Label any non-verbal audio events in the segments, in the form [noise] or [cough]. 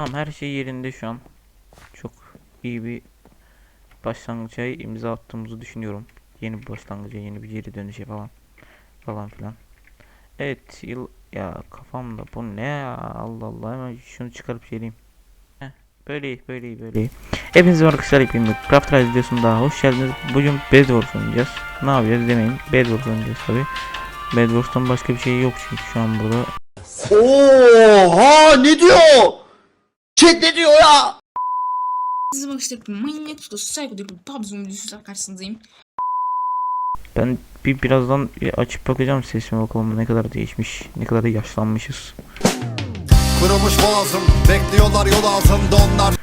Tamam her şey yerinde şu an. Çok iyi bir başlangıça imza attığımızı düşünüyorum. Yeni bir başlangıca, yeni bir geri dönüşe falan. Falan filan. Evet yıl ya kafamda bu ne ya Allah Allah hemen şunu çıkarıp. Heh, böyle böyle böyle. Hepinize arkadaşlar hepiniz Craft Rise videosuna daha hoş geldiniz. Bugün Bedwars oynayacağız. Ne yapacağız demeyin. Bedwars oynayacağız tabi. Bedwars'tan başka bir şey yok çünkü şu an burada. Oha ne diyor? Chat ne diyor ya? Size bakıştık manyak tutusu saygı duyuyorum. PUBG videosu karşınızdayım. Ben bir birazdan bir açıp bakacağım sesime bakalım ne kadar değişmiş, ne kadar yaşlanmışız. Kırılmış boğazım bekliyorlar yol ağzımda onlar.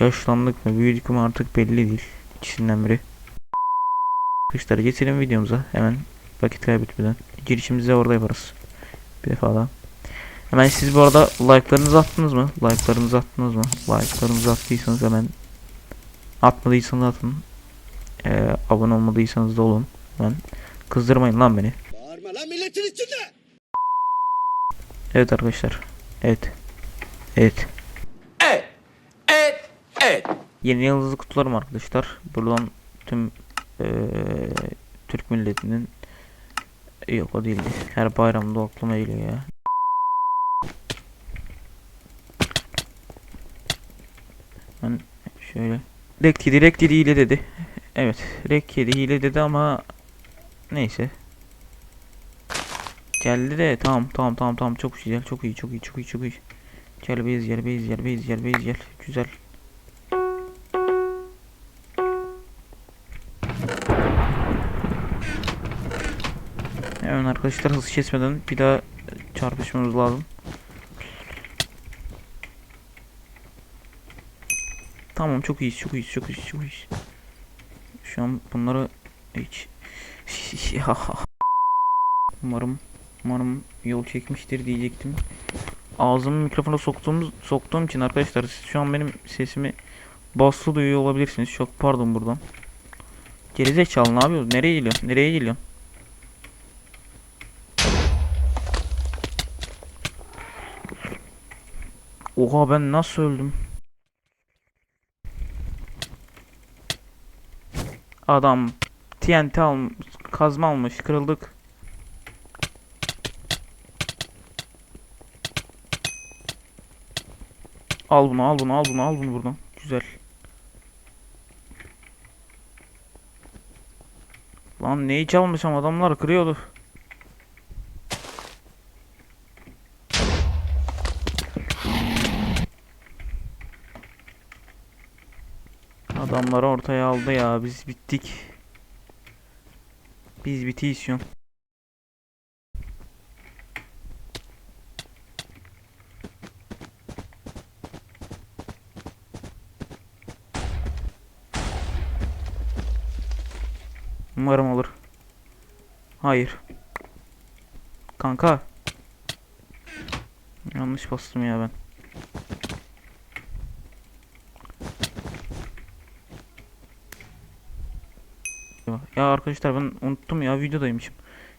Yaşlandık mı, büyüdük mü artık belli değil. İkisinden biri. Arkadaşlar geçelim videomuza hemen vakit kaybetmeden. Girişimizi orada yaparız. Bir defa daha. Hemen siz bu arada like'larınızı attınız mı? Like'larınızı attınız mı? Like'larınızı attıysanız hemen atmadıysanız atın. Ee, abone olmadıysanız da olun. Hemen kızdırmayın lan beni. Bağırma lan milletin içinde. Evet arkadaşlar. Evet. Evet. Evet. Evet. Evet. Yeni yıldızlı kutularım arkadaşlar. Buradan tüm eee, Türk milletinin yok o değildi. Her bayramda aklıma geliyor ya. Ben şöyle Rek yedi, Rek yedi hile dedi. Evet, Rek yedi hile dedi ama neyse. Geldi de tamam tamam tamam tamam çok güzel çok iyi çok iyi çok iyi çok iyi. Gel beyz gel beyz gel beyz gel beyz gel güzel. Hemen arkadaşlar hız kesmeden bir daha çarpışmamız lazım. Tamam çok iyiyiz çok iyiyiz çok iyiyiz çok iyiyiz. Şu an bunları hiç [laughs] umarım umarım yol çekmiştir diyecektim. Ağzımı mikrofona soktuğum soktuğum için arkadaşlar siz şu an benim sesimi baslı duyuyor olabilirsiniz. Çok pardon buradan. Gerizekalı ne yapıyorsun? Nereye geliyorsun? Nereye geliyorsun? Oha ben nasıl öldüm? Adam TNT almış, kazma almış, kırıldık. Al bunu, al bunu, al bunu, al bunu buradan. Güzel. Lan neyi çalmışım adamlar kırıyordu. Adamları ortaya aldı ya biz bittik. Biz bitiyiz. Umarım olur. Hayır. Kanka. Yanlış bastım ya ben. Ya arkadaşlar ben unuttum ya videodaymışım.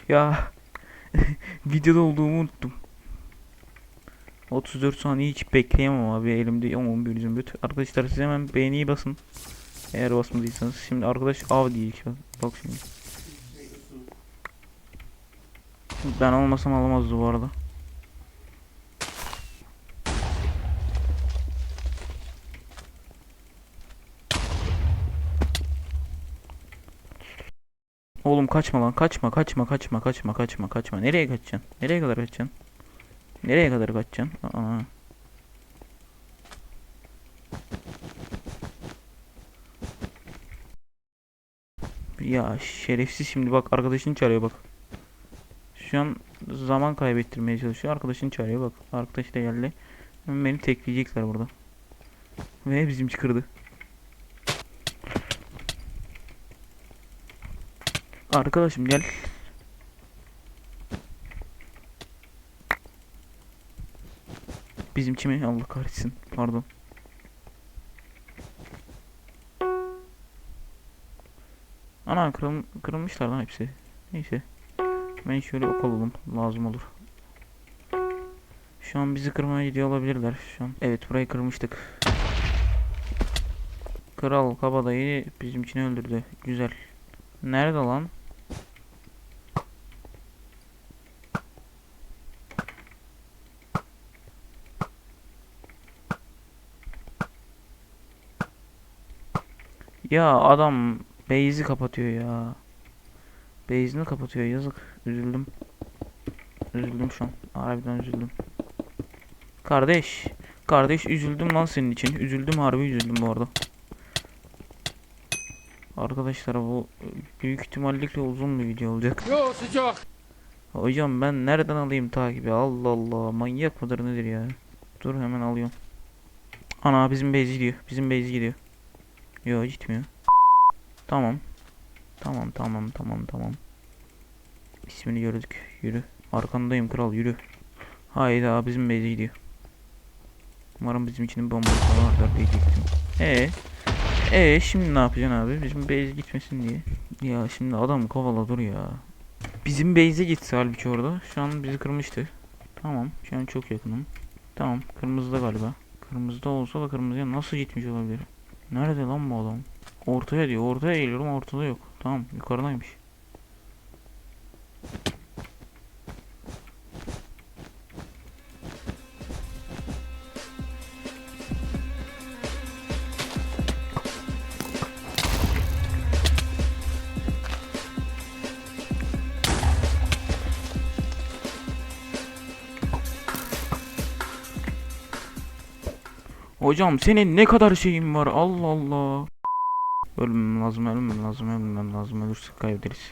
Ya [laughs] videoda olduğumu unuttum. 34 saniye hiç bekleyemem abi elimde 11 zümbüt. Arkadaşlar siz hemen beğeniyi basın. Eğer basmadıysanız. Şimdi arkadaş av diyecek. Bak şimdi. Ben olmasam alamazdı bu arada. Oğlum kaçma lan kaçma kaçma kaçma kaçma kaçma kaçma. Nereye kaçacaksın? Nereye kadar kaçacaksın? Nereye kadar kaçacaksın? Aa. Ya şerefsiz şimdi bak arkadaşını çağırıyor bak. Şu an zaman kaybettirmeye çalışıyor. Arkadaşını çağırıyor bak. Arkadaş da geldi. Beni tekleyecekler burada. Ve bizim çıkırdı. Arkadaşım gel. Bizimki mi? Allah kahretsin. Pardon. Ana kırıl kırılmışlar lan hepsi. Neyse. Ben şöyle ok alalım. Lazım olur. Şu an bizi kırmaya gidiyor olabilirler şu an. Evet burayı kırmıştık. Kral kabadayı bizimkini öldürdü. Güzel. Nerede lan? Ya adam base'i kapatıyor ya. Base'ini kapatıyor yazık. Üzüldüm. Üzüldüm şu an. Harbiden üzüldüm. Kardeş. Kardeş üzüldüm lan senin için. Üzüldüm harbi üzüldüm bu arada. Arkadaşlar bu büyük ihtimalle uzun bir video olacak. Yo sıcak. Hocam ben nereden alayım takibi? Allah Allah manyak mıdır nedir ya? Dur hemen alıyorum. Ana bizim base gidiyor. Bizim base gidiyor. Yo gitmiyor. Tamam. Tamam tamam tamam tamam. İsmini gördük. Yürü. Arkandayım kral yürü. Hayda bizim base gidiyor. Umarım bizim için bomba atar diyecektim. Ee, ee şimdi ne yapacaksın abi? Bizim base gitmesin diye. Ya şimdi adam kovala dur ya. Bizim base'e gitse halbuki orada. Şu an bizi kırmıştı. Tamam. Şu an çok yakınım. Tamam. Kırmızıda galiba. Kırmızıda olsa da kırmızıya nasıl gitmiş olabilir? Nerede lan bu adam? Ortaya diyor. Ortaya geliyorum. Ortada yok. Tamam. Yukarıdaymış. Hocam senin ne kadar şeyin var Allah Allah. Ölmem lazım ölmem lazım ölmem lazım ölürsek kaybederiz.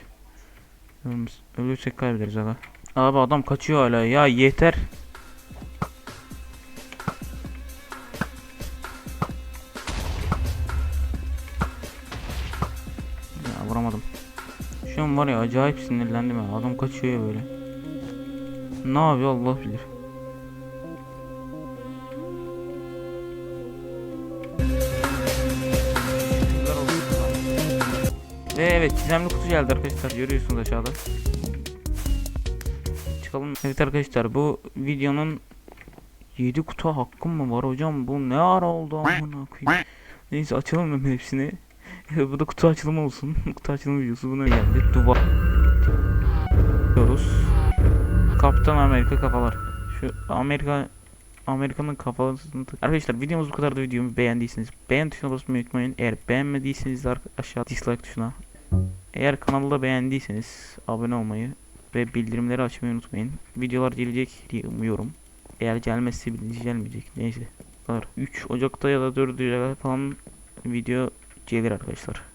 Ölmez- Ölürsek kaybederiz aga. Abi adam kaçıyor hala ya yeter. Ya vuramadım. Şu an var ya acayip sinirlendim ya. Adam kaçıyor böyle. Ne yapıyor Allah bilir. Ve evet gizemli kutu geldi arkadaşlar görüyorsunuz aşağıda. Çıkalım. Evet arkadaşlar bu videonun 7 kutu hakkım mı var hocam? Bu ne ara oldu amına. Neyse açalım hemen hepsini. [laughs] bu da kutu açılımı olsun. [laughs] kutu açılımı videosu buna geldi. Duvar. Diyoruz. Kaptan Amerika kafalar. Şu Amerika Amerika'nın kafasını Arkadaşlar videomuz bu kadar da videomu beğendiyseniz beğen tuşuna basmayı unutmayın. Eğer beğenmediyseniz aşağı dislike tuşuna. Eğer kanalda beğendiyseniz abone olmayı ve bildirimleri açmayı unutmayın. Videolar gelecek diye umuyorum. Eğer gelmezse bilinci gelmeyecek. Neyse. Bu kadar. 3 Ocak'ta ya da 4 Ocak'ta falan video gelir arkadaşlar.